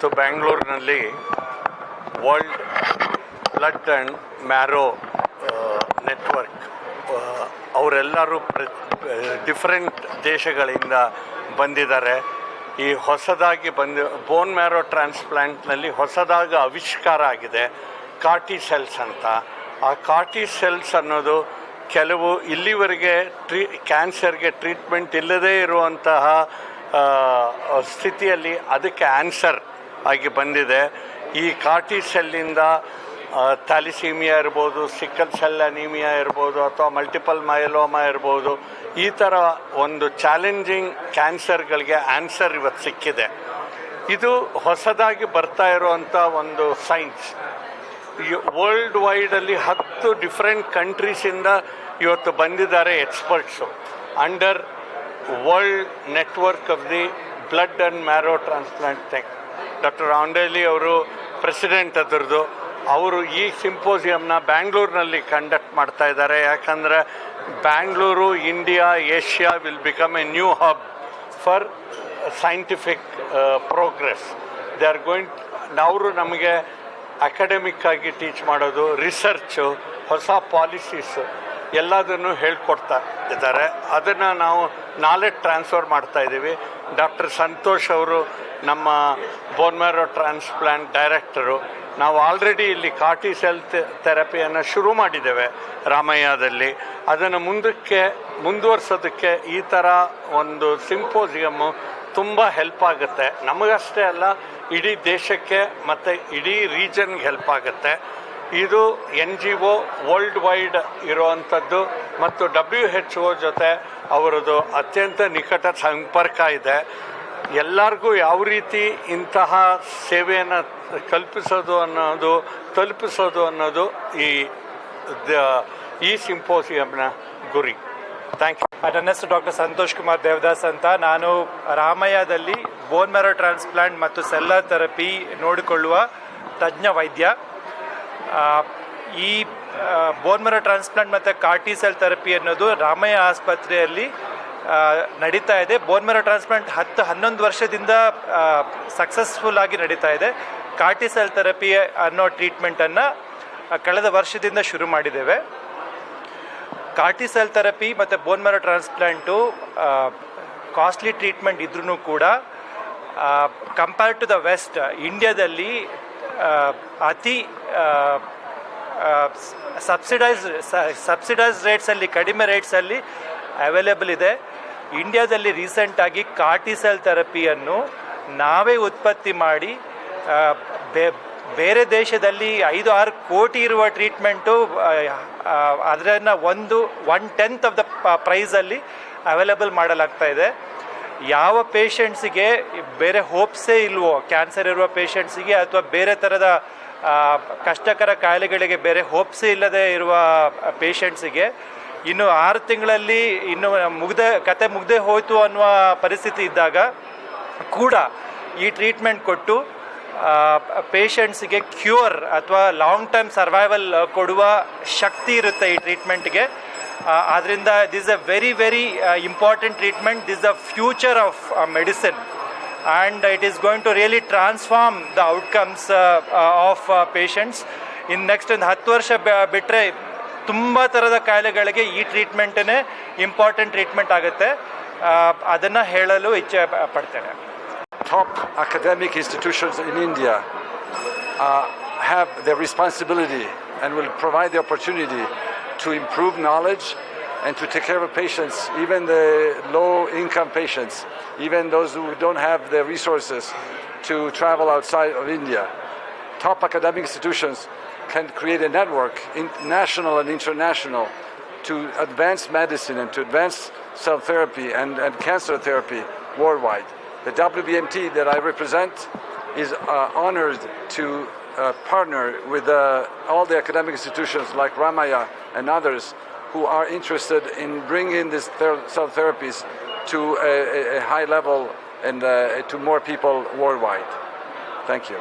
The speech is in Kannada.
ಇವತ್ತು ಬ್ಯಾಂಗ್ಳೂರಿನಲ್ಲಿ world blood and marrow network ಅವರೆಲ್ಲರೂ ಪ್ರ ಡಿಫ್ರೆಂಟ್ ದೇಶಗಳಿಂದ ಬಂದಿದ್ದಾರೆ. ಈ ಹೊಸದಾಗಿ ಬಂದ ಬೋನ್ ಮ್ಯಾರೋ ಟ್ರಾನ್ಸ್ಪ್ಲಾಂಟ್ನಲ್ಲಿ ಹೊಸದಾಗಿ ಆವಿಷ್ಕಾರ ಆಗಿದೆ ಕಾಟಿ ಸೆಲ್ಸ್ ಅಂತ. ಆ ಕಾಟಿ ಸೆಲ್ಸ್ ಅನ್ನೋದು ಕೆಲವು ಇಲ್ಲಿವರೆಗೆ ಟ್ರೀ, ಕ್ಯಾನ್ಸರ್ಗೆ ಟ್ರೀಟ್ಮೆಂಟ್ ಇಲ್ಲದೇ ಇರುವಂತಹ ಸ್ಥಿತಿಯಲ್ಲಿ ಅದಕ್ಕೆ ಆನ್ಸರ್ ಆಗಿ ಬಂದಿದೆ. ಈ ಕಾಟಿ ಸೆಲ್ಲಿಂದ ಥ್ಯಾಲಿಸೀಮಿಯಾ ಇರ್ಬೋದು ಸಿಕ್ಕಲ್ ಸೆಲ್ ಅನೀಮಿಯಾ ಇರ್ಬೋದು, ಅಥವಾ ಮಲ್ಟಿಪಲ್ ಮಯಲೋಮಾ ಇರ್ಬೋದು, ಈ ಥರ ಒಂದು ಚಾಲೆಂಜಿಂಗ್ ಕ್ಯಾನ್ಸರ್ಗಳಿಗೆ ಆನ್ಸರ್ ಇವತ್ತು ಸಿಕ್ಕಿದೆ. ಇದು ಹೊಸದಾಗಿ ಬರ್ತಾ ಇರುವಂಥ ಒಂದು ಸೈನ್ಸ್. ವರ್ಲ್ಡ್ ವೈಡಲ್ಲಿ ಹತ್ತು ಡಿಫ್ರೆಂಟ್ ಕಂಟ್ರೀಸಿಂದ ಇವತ್ತು ಬಂದಿದ್ದಾರೆ experts. Under world network of the blood and marrow transplant thing. Doctor ಆಂಡೇಲಿ ಅವರು ಪ್ರೆಸಿಡೆಂಟ್ ಅದರದ್ದು. ಅವರು ಈ ಸಿಂಪೋಸಿಯಮ್ನ ಬ್ಯಾಂಗ್ಳೂರಿನಲ್ಲಿ ಕಂಡಕ್ಟ್ ಮಾಡ್ತಾ ಇದ್ದಾರೆ. ಯಾಕಂದರೆ Bangalore, India, Asia will become a new hub for scientific progress. They are going ಅವರು ನಮಗೆ ಅಕಾಡೆಮಿಕ್ ಆಗಿ ಟೀಚ್ ಮಾಡೋದು, ರಿಸರ್ಚು, ಹೊಸ ಪಾಲಿಸೀಸು ಎಲ್ಲದನ್ನು ಹೇಳ್ಕೊಡ್ತಾ ಇದ್ದಾರೆ. ಅದನ್ನು ನಾವು ನಾಲೆಜ್ ಟ್ರಾನ್ಸ್ಫರ್ ಮಾಡ್ತಾ ಇದ್ದೀವಿ ಡಾಕ್ಟರ್ ಸಂತೋಷ್ ಅವರು ನಮ್ಮ ಬೋನ್ಮ್ಯಾರೋ ಟ್ರಾನ್ಸ್ಪ್ಲಾಂಟ್ ಡೈರೆಕ್ಟರು ನಾವು ಆಲ್ರೆಡಿ ಇಲ್ಲಿ ಕಾಟಿ ಸೆಲ್ ಥೆರಪಿಯನ್ನು ಶುರು ಮಾಡಿದ್ದೇವೆ ರಾಮಯ್ಯದಲ್ಲಿ. ಅದನ್ನು ಮುಂದಕ್ಕೆ, ಮುಂದುವರ್ಸೋದಕ್ಕೆ ಈ ಥರ ಒಂದು ಸಿಂಪೋಸಿಯಮ್ಮು ತುಂಬ ಹೆಲ್ಪ್ ಆಗುತ್ತೆ. ನಮಗಷ್ಟೇ ಅಲ್ಲ, ಇಡೀ ದೇಶಕ್ಕೆ ಮತ್ತು ಇಡೀ ರೀಜನ್ಗೆ ಹೆಲ್ಪ್ ಆಗುತ್ತೆ. ಇದು N G O world wide ಇರುವಂಥದ್ದು ಮತ್ತು ಡಬ್ಲ್ಯೂ ಹೆಚ್ ಒ ಜೊತೆ ಅವರದು ಅತ್ಯಂತ ನಿಕಟ ಸಂಪರ್ಕ ಇದೆ. ಎಲ್ಲರಿಗೂ ಯಾವ ರೀತಿ ಇಂತಹ ಸೇವೆಯನ್ನು ಕಲ್ಪಿಸೋದು ಅನ್ನೋದು, ತಲುಪಿಸೋದು ಅನ್ನೋದು ಈ ಈ ಸಿಂಪೋಸಿಯಂನ ಗುರಿ. ಥ್ಯಾಂಕ್ ಯು ನನ್ನ ಹೆಸರು ಡಾಕ್ಟರ್ ಸಂತೋಷ್ ಕುಮಾರ್ ದೇವದಾಸ್ ಅಂತ. ನಾನು ರಾಮಯ್ಯದಲ್ಲಿ ಬೋನ್ ಮ್ಯಾರೋ ಟ್ರಾನ್ಸ್ಪ್ಲಾಂಟ್ ಮತ್ತು ಸೆಲ್ಲರ್ ಥೆರಪಿ ನೋಡಿಕೊಳ್ಳುವ ತಜ್ಞ ವೈದ್ಯ. ಈ ಬೋನ್ಮರ ಟ್ರಾನ್ಸ್ಪ್ಲಾಂಟ್ ಮತ್ತು ಕಾರ್ಟಿ ಸೆಲ್ ಥೆರಪಿ ಅನ್ನೋದು ರಾಮಯ್ಯ ಆಸ್ಪತ್ರೆಯಲ್ಲಿ ನಡೀತಾ ಇದೆ. ಬೋನ್ಮರ ಟ್ರಾನ್ಸ್ಪ್ಲಾಂಟ್ ಹತ್ತು, ಹನ್ನೊಂದು ವರ್ಷದಿಂದ ಸಕ್ಸಸ್ಫುಲ್ ಆಗಿ ನಡೀತಾ ಇದೆ. ಕಾರ್ಟಿ ಸೆಲ್ ಥೆರಪಿ ಅನ್ನೋ ಟ್ರೀಟ್ಮೆಂಟನ್ನು ಕಳೆದ ವರ್ಷದಿಂದ ಶುರು ಮಾಡಿದ್ದೇವೆ. ಕಾರ್ಟಿಸೆಲ್ ಥೆರಪಿ ಮತ್ತು ಬೋನ್ಮರ ಟ್ರಾನ್ಸ್ಪ್ಲಾಂಟು ಕಾಸ್ಟ್ಲಿ ಟ್ರೀಟ್ಮೆಂಟ್ ಇದ್ರೂ ಕೂಡ ಕಂಪೇರ್ ಟು ದ ವೆಸ್ಟ್ ಇಂಡಿಯಾದಲ್ಲಿ ಅತಿ ಸಬ್ಸಿಡೈಸ್ ಸಬ್ಸಿಡೈಸ್ ರೇಟ್ಸಲ್ಲಿ ಕಡಿಮೆ ರೇಟ್ಸಲ್ಲಿ ಅವೈಲೇಬಲ್ ಇದೆ. ಇಂಡಿಯಾದಲ್ಲಿ ರೀಸೆಂಟಾಗಿ ಕಾರ್ಟಿಸೆಲ್ ಥೆರಪಿಯನ್ನು ನಾವೇ ಉತ್ಪತ್ತಿ ಮಾಡಿ ಬೇರೆ ದೇಶದಲ್ಲಿ ಐದು ಆರು ಕೋಟಿ ಇರುವ ಟ್ರೀಟ್ಮೆಂಟು ಅದರನ್ನು ಒಂದು ಒನ್ ಟೆಂತ್ ಆಫ್ ದ ಪ್ರೈಸಲ್ಲಿ ಅವೈಲೇಬಲ್ ಮಾಡಲಾಗ್ತಾ ಇದೆ. ಯಾವ ಪೇಷಂಟ್ಸಿಗೆ ಬೇರೆ ಹೋಪ್ಸೇ ಇಲ್ವೋ ಕ್ಯಾನ್ಸರ್ ಇರುವ ಪೇಷಂಟ್ಸಿಗೆ ಅಥವಾ ಬೇರೆ ಥರದ ಕಷ್ಟಕರ ಕಾಯಿಲೆಗಳಿಗೆ ಬೇರೆ ಹೋಪ್ಸೇ ಇಲ್ಲದೆ ಇರುವ ಪೇಷಂಟ್ಸಿಗೆ ಇನ್ನು ಆರು ತಿಂಗಳಲ್ಲಿ ಇನ್ನು ಮುಗ್ದೆ, ಕತೆ ಮುಗ್ದೆ ಹೋಯಿತು ಅನ್ನುವ ಪರಿಸ್ಥಿತಿ ಇದ್ದಾಗ ಕೂಡ ಈ ಟ್ರೀಟ್ಮೆಂಟ್ ಕೊಟ್ಟು ಪೇಷಂಟ್ಸಿಗೆ ಕ್ಯೂರ್ ಅಥವಾ ಲಾಂಗ್ ಟರ್ಮ್ ಸರ್ವೈವಲ್ ಕೊಡುವ ಶಕ್ತಿ ಇರುತ್ತೆ ಈ ಟ್ರೀಟ್ಮೆಂಟ್ಗೆ. ಆದ್ದರಿಂದ this a very very important treatment this the future of medicine and it is going to really transform the outcomes of patients ಇನ್ನು ನೆಕ್ಸ್ಟ್ ಒಂದು ಹತ್ತು ವರ್ಷ ಬಿಟ್ಟರೆ ತುಂಬ ಥರದ ಕಾಯಿಲೆಗಳಿಗೆ ಈ ಟ್ರೀಟ್ಮೆಂಟೇ ಇಂಪಾರ್ಟೆಂಟ್ ಟ್ರೀಟ್ಮೆಂಟ್ ಆಗುತ್ತೆ. ಅದನ್ನು ಹೇಳಲು ಇಚ್ಛೆ ಪಡ್ತೇನೆ. Top academic institutions in India have the responsibility and will provide the opportunity to improve knowledge and to take care of patients, even the low income patients, even those who don't have the resources to travel outside of India. Top academic institutions can create a network, in- national and international, to advance medicine and to advance cell therapy and, and cancer therapy worldwide. The WBMT that I represent is uh, honored to partner with uh, all the academic institutions like Ramaya and others who are interested in bringing these ther- cell therapies to a, a- a high level and uh, to more people worldwide. Thank you.